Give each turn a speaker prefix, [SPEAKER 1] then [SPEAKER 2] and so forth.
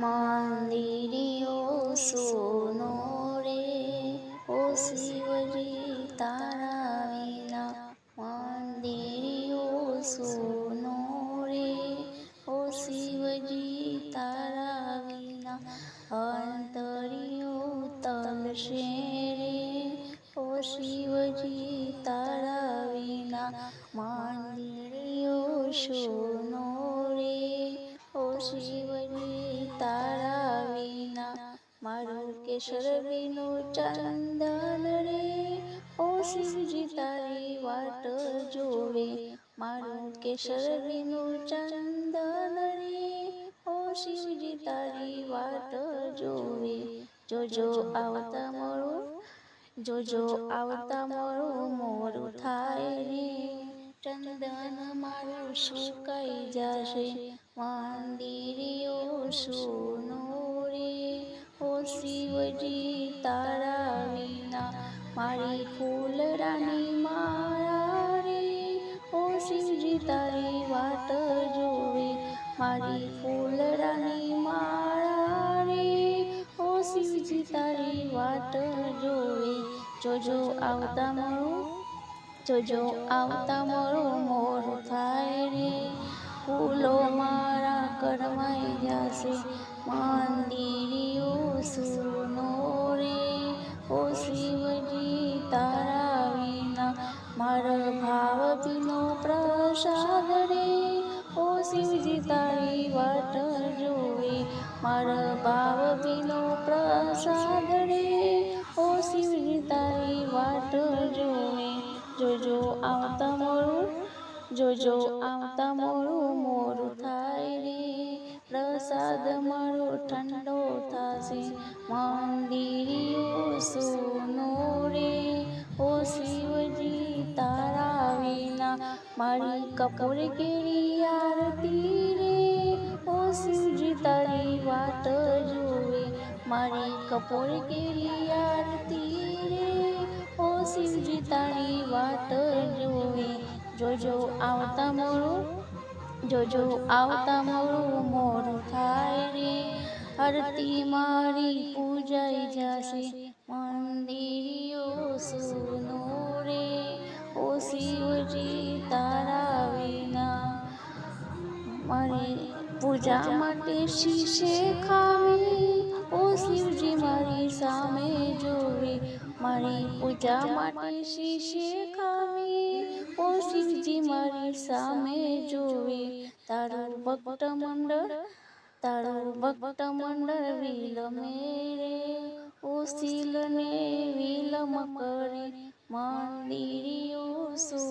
[SPEAKER 1] মন্দিরিও শোনো রে, ও শিবজি তারা মিলা মন্দিরিও শোনো রে, ও শিবজি তারা মিলা অন্তরিও তল সে রে, ও শিবজি তারা মিলা মন্দিরিও শোনো রে, ও শিব મારું કેસર વિનું ચંદન રે. ઓ શિવજી તારી વાટ જોવે. મારું કેસર વિનું ચંદન રે. ઓ શિવજી તારી વાટ જોવે. જોજો આવતા મોરું, જોજો આવતા મોરું મોરું થાય રે. ચંદન મારું સુકાઈ જશે? મંદિરીઓ ઓ શિવજી તારા વિના મારી ફૂલ રાની મારા રે ઓ શિવજી તારી વાત જોવે મારી ફૂલ રાની મારા રે ઓ શિવજી તારી વાત જોવે જોજો આવતા મારું જોજો આવતા મારું મોર થાય રે ફૂલો મારા કરમાઈ જશે માન મારા ભાવ પીનો પ્રસાદ રે. ઓ શિવજી, તારી વાટ જોઈ માર ભાવ પીનો પ્રસાદ રે. ઓ શિવજી, તારી વાટ જોઈ જોજો આવતા મોરું, જોજો આવતા મોરું મોરું થાય રે. પ્રસાદ મારો ઠંડો થશે. મંદિરિયો મારી કપૂર કેરી આરતી રે ઓ શિવજી તારી વાત જુએ મારી કપૂર કેરી આરતી રે ઓ શિવજી તારી વાત જુએ જોજો આવતા મોરું જોજો આવતા મોરું મોરું થાય રે આરતી મારી પૂજાઈ જશે મંદિરિયો સુર দাঁড়াবে না মানে পূজা માટે શીશે ખાવી ઓ શિવજી મારી સામે જોવે મારી પૂજા માટે શીશે ખાવી ઓ શિવજી મારી સામે જોવે તારું ભક્ત મંડળ તારું ભક્ત મંડળ વિલમે રે ઓ શીલને વિલમ કરે મંદિરિયો સુ